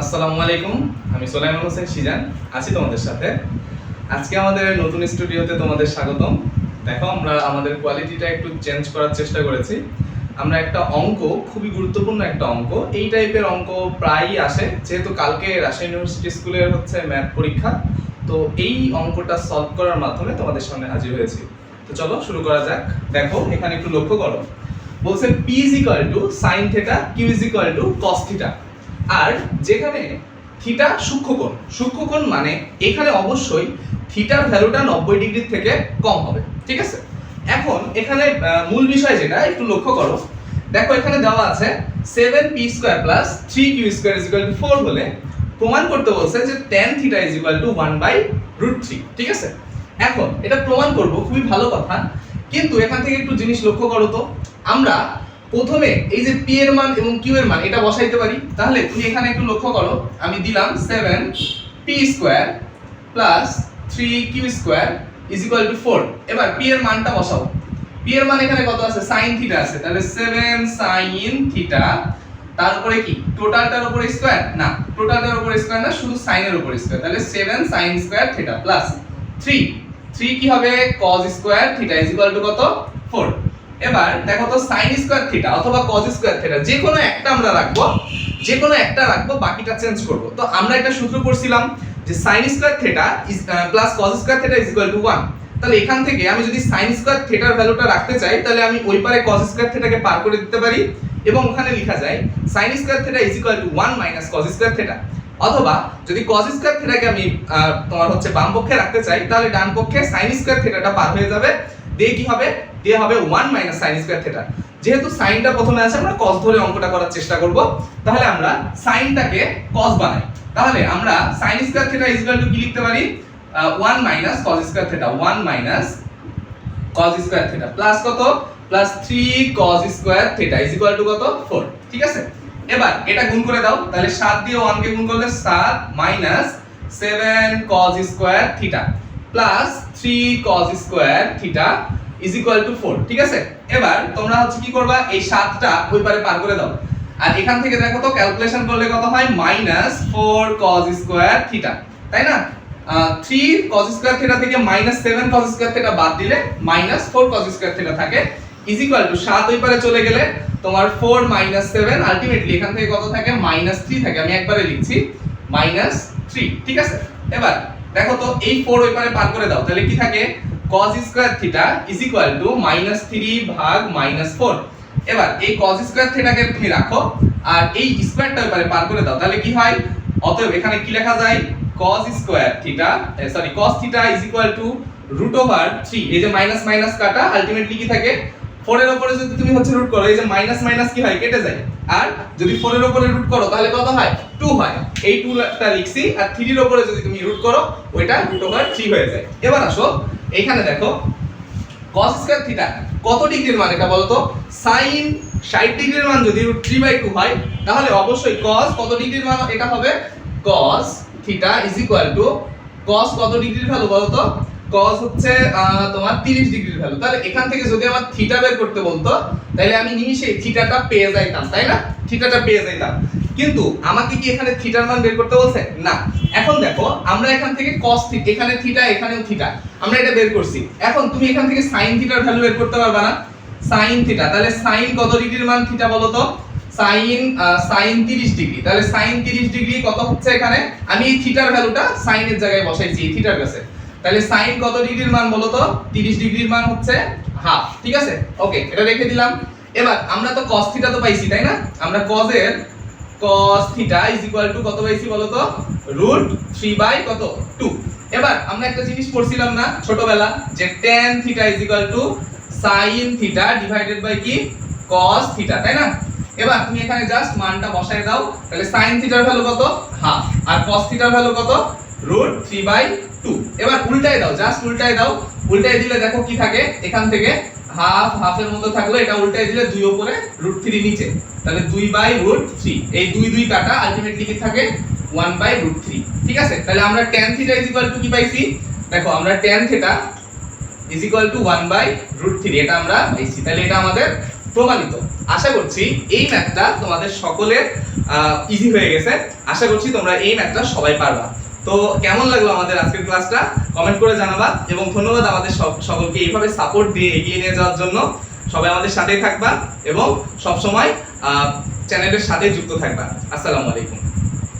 আসসালামু আলাইকুম, আমি সোলাইমান হোসেন সিজান আছি তোমাদের সাথে। আজকে আমাদের নতুন স্টুডিওতে তোমাদের স্বাগতম। দেখো, আমরা আমাদের কোয়ালিটিটা একটু চেঞ্জ করার চেষ্টা করেছি। আমরা একটা অঙ্ক, খুবই গুরুত্বপূর্ণ একটা অঙ্ক। এই টাইপের অঙ্ক প্রায়ই আসে, যেহেতু কালকে রাজশাহী ইউনিভার্সিটি স্কুলের হচ্ছে ম্যাথ পরীক্ষা। তো এই অঙ্কটা সলভ করার মাধ্যমে তোমাদের সামনে হাজির হয়েছি। তো চলো, শুরু করা যাক। দেখো, এখানে একটু লক্ষ্য করো। বলছে P is equal to sine theta Q is equal to cos theta আর যেখানে থিটা সূক্ষ্মকোণ সূক্ষ্মকোণ মানে এখানে অবশ্যই থিটার ভ্যালুটা নব্বই ডিগ্রির থেকে কম হবে, ঠিক আছে? এখন এখানে মূল বিষয় যেটা, একটু লক্ষ্য করো। দেখো এখানে দেওয়া আছে seven P square plus three Q square is equal to four হলে প্রমাণ করতে বলছে যে tan theta is equal to one by root three ঠিক আছে? এখন এটা প্রমাণ করব, খুবই ভালো কথা। কিন্তু এখান থেকে একটু জিনিস লক্ষ্য করো তো। আমরা প্রথমে এই যে পি এর মান এবং কিউ এর মান, এটা বসাইতে পারি। তাহলে তুমি এখানে একটু লক্ষ্য করো, আমি দিলাম seven P square plus three Q square is equal to four এবার পি এর মানটা বসাও। পি এর মান এখানে কত আছে? সাইন থিটা আছে। তাহলে সেভেন সাইন থিটা তারপরে কি? টোটালটার উপরে স্কোয়ার না টোটালটার উপরে স্কোয়ার না, শুধু সাইনের উপরে স্কোয়ার তাহলে seven sine square theta plus three three কি হবে? Cos square theta is equal to কত? ফোর এবার দেখো তো সাইন স্কোয়ার থিটা অথবা কজ স্কোয়ার থিটা যে কোনো একটা আমরা রাখব যে কোনো একটা রাখব, বাকিটা চেঞ্জ করব। তো আমরা একটা সূত্র পড়ছিলাম যে sine square theta plus cos square theta is equal to 1 তাহলে এখান থেকে আমি যদি সাইন স্কোয়ার থিটার ভ্যালুটা রাখতে চাই, তাহলে আমি ওই পারে কজ স্কোয়ার থিটাকে পার করে দিতে পারি এবং ওখানে লেখা যায় sine square theta is equal to 1 minus cos square theta অথবা যদি কজ স্কোয়ার থিটাকে আমি তোমার হচ্ছে বাম পক্ষে রাখতে চাই, তাহলে ডান পক্ষে সাইন স্কোয়ার থিটাটা পার হয়ে যাবে। দিয়ে কি হবে? দিয়ে হবে 1 মাইনাস সাইন স্কোয়ার থিটা যেহেতু সাইনটা প্রথমে আছে, আমরা কস ধরে অঙ্কটা করার চেষ্টা করব। তাহলে আমরা সাইনটাকে কস বানাই। তাহলে আমরা sine square theta is to কি লিখতে পারি? One minus cos square theta one minus cos square theta plus কত? Plus three cos square theta is equal to কত? ফোর ঠিক আছে? এবার এটা গুণ করে দাও। তাহলে সাত দিয়ে ওয়ান কে গুণ করলে সাত minus seven cos square theta plus three cos square theta is equal to four ঠিক আছে? এবার তোমরা হচ্ছে কি করবা? এই সাতটা ওই পারে পার করে দাও। আর এখান থেকে দেখো তো ক্যালকুলেশন করলে কত হয়? Minus four cos square theta তাই না? থ্রি কস স্কোয়ার থিটা থেকে minus seven cos square theta বাদ দিলে minus four cos square theta থাকে। ইজ ইকুয়াল টু সাত ওই পারে চলে গেলে তোমার ফোর মাইনাস সেভেন আলটিমেটলি এখান থেকে কত থাকে? মাইনাস থ্রি থাকে। আমি একবারে লিখছি মাইনাস থ্রি ঠিক আছে? এবার দেখো তো, এই ফোর ওই পারে করে দাও। তাহলে কি থাকে? cos square theta is equal to minus three ভাগ মাইনাস ফোর এবার এই cos স্কয়ার থিটাকে তুমি রাখো, আর এই স্কয়ারটা ওই পারে করে দাও। তাহলে কি হয়? অতএব এখানে কি লেখা যায়? cos square theta sorry cos theta is equal to root over three এই যে মাইনাস মাইনাস কাটা আলটিমেটলি কি থাকে? ফোর এর উপরে যদি তুমি হচ্ছে রুট করো, এই যে মাইনাস মাইনাস কি হয়? কেটে যায়। আর যদি ফোর এর উপরে রুট করো, তাহলে কত হয়? টু হয়। এই টুটা লিখছি, আর থ্রির উপরে যদি তুমি রুট করো, ওইটা রুট ওভার থ্রি হয়ে যায়। এবার আসো, এইখানে দেখো, cos স্কয়ার থিটা কত ডিগ্রির মান এটা বলতো? sin 60 ডিগ্রির মান যদি রুট 3 বাই 2 হয়, তাহলে অবশ্যই cos কত ডিগ্রির মান এটা হবে? cos theta is equal to cos কত ডিগ্রির ভ্যালু বলতো? Cos হচ্ছে তোমার 30 ডিগ্রির ভ্যালু তাহলে এখান থেকে যদি আমার থিটা বের করতে বলতো তাহলে আমি নিমিষে থিটাটা পেয়ে যাইতাম তাই না? থিটাটা পেয়ে যাইতাম। কিন্তু আমাকে কি এখানে থিটার মান বের করতে বলছে? না। এখন দেখো আমরা এখান থেকে cos থিটা এখানে থিটা এখানেও থিটা আমরা এটা বের করছি। এখন তুমি এখান থেকে sin থিটার ভ্যালু বের করতে পারবে না। sin থিটা তাহলে sin কত ডিগ্রির মান থিটা বলো তো? আহ, sin 30 ডিগ্রি তাহলে sin 30 ডিগ্রি কত হচ্ছে এখানে? আমি এই থিটার ভ্যালুটা এর জায়গায় বসাইছি থিটার কাছে। তাহলে সাইন কত ডিগ্রির মান বলো তো? 30 ডিগ্রির মান হচ্ছে হাফ ঠিক আছে? ওকে এটা রেখে দিলাম। এবার আমরা তো cos থিটা তো পাইছি, তাই না? আমরা cos এর cos টু কত পাইছি বলো তো? রুট 3 বাই কত? 2 এবার আমরা একটা জিনিস পড়ছিলাম না ছোটবেলা, যে tan to sin theta divided by কি? cos থিটা তাই না? এবার তুমি এখানে জাস্ট মানটা বসায় দাও, তাহলে sin থিটার ভ্যালু কত? হাফ আর cos থিটার ভ্যালু কত? রুট 3 বাই 2 এবার উল্টায় দাও জাস্ট উল্টায় দাও। উল্টায় দিলে দেখো কি থাকে? এখান থেকে হাফ হাফের থাকল এটা উল্টায় দিলে দুই উপরে থ্রি নিচে। তাহলে বাই রুট থ্রি এই দুই দুই কাটা আলটিমেটলি কি থাকে? বাই রুট থ্রি ঠিক আছে? তাহলে আমরা ট্যান থিটা ইজ টু কি পাইছি? দেখো, আমরা is equal to one by root three এটা আমরা পাইছি। তাহলে এটা আমাদের প্রমাণিত। আশা করছি এই ম্যাথটা তোমাদের সকলের ইজি হয়ে গেছে। আশা করছি তোমরা এই ম্যাথটা সবাই পারবা। তো কেমন লাগল আমাদের আজকের ক্লাসটা? কমেন্ট করে জানাবা এবং ধন্যবাদ আমাদের সকলকে এইভাবে সাপোর্ট দিয়ে এগিয়ে নিয়ে যাওয়ার জন্য। সবাই আমাদের সাথেই থাকবা এবং সবসময় চ্যানেলের সাথে যুক্ত থাকবা। আসসালামু আলাইকুম।